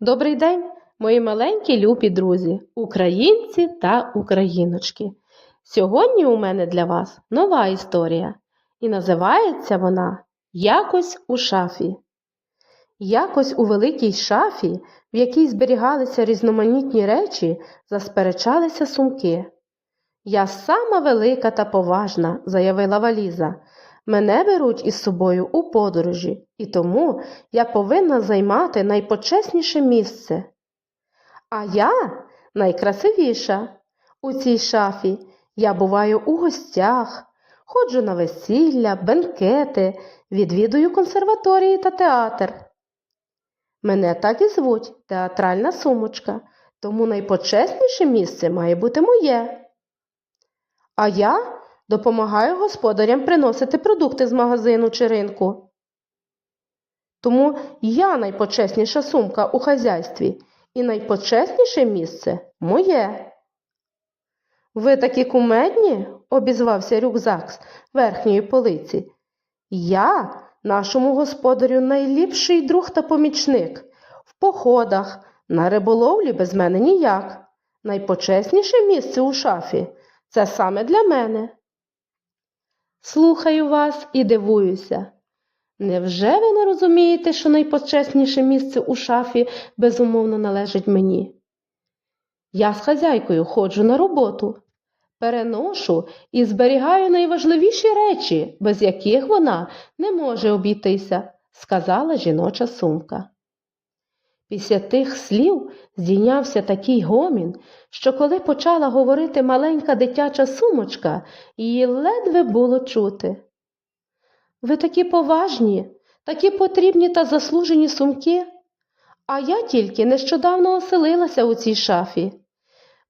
Добрий день, мої маленькі любі друзі, українці та україночки. Сьогодні у мене для вас нова історія, і називається вона Якось у шафі. Якось у великій шафі, в якій зберігалися різноманітні речі, засперечалися сумки. Я сама велика та поважна, заявила валіза. Мене беруть із собою у подорожі, і тому я повинна займати найпочесніше місце. А я найкрасивіша. У цій шафі я буваю у гостях, ходжу на весілля, бенкети, відвідую консерваторії та театр. Мене так і звуть театральна сумочка, тому найпочесніше місце має бути моє. А я допомагаю господарям приносити продукти з магазину чи ринку. Тому я найпочесніша сумка у хазяйстві, і найпочесніше місце моє. Ви такі кумедні, обізвався рюкзак верхньої полиці. Я нашому господарю найліпший друг та помічник. В походах, на риболовлі без мене ніяк. Найпочесніше місце у шафі це саме для мене. Слухаю вас і дивуюся. Невже ви не розумієте, що найпочесніше місце у шафі безумовно належить мені? Я з хазяйкою ходжу на роботу, переношу і зберігаю найважливіші речі, без яких вона не може обійтися, сказала жіноча сумка. Після тих слів здійнявся такий гомін, що коли почала говорити маленька дитяча сумочка, її ледве було чути. Ви такі поважні, такі потрібні та заслужені сумки, а я тільки нещодавно оселилася у цій шафі,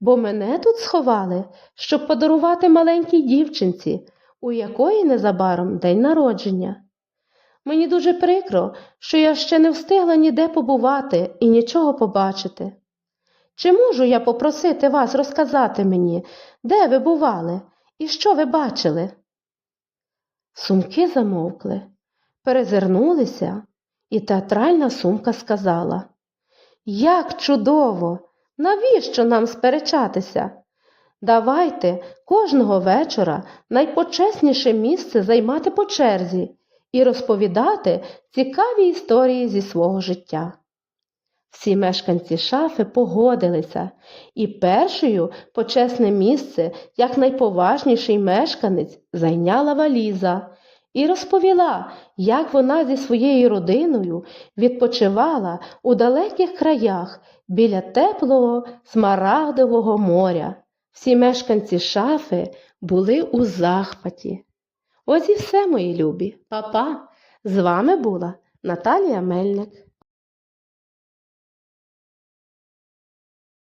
бо мене тут сховали, щоб подарувати маленькій дівчинці, у якої незабаром день народження. Мені дуже прикро, що я ще не встигла ніде побувати і нічого побачити. Чи можу я попросити вас розказати мені, де ви бували і що ви бачили? Сумки замовкли, перезирнулися, і театральна сумка сказала Як чудово! Навіщо нам сперечатися? Давайте кожного вечора найпочесніше місце займати по черзі і розповідати цікаві історії зі свого життя. Всі мешканці шафи погодилися, і першою почесне місце, як найповажніший мешканець, зайняла валіза і розповіла, як вона зі своєю родиною відпочивала у далеких краях біля теплого смарагдового моря. Всі мешканці шафи були у захваті. Ось і все, мої любі. Па-па! З вами була Наталія Мельник.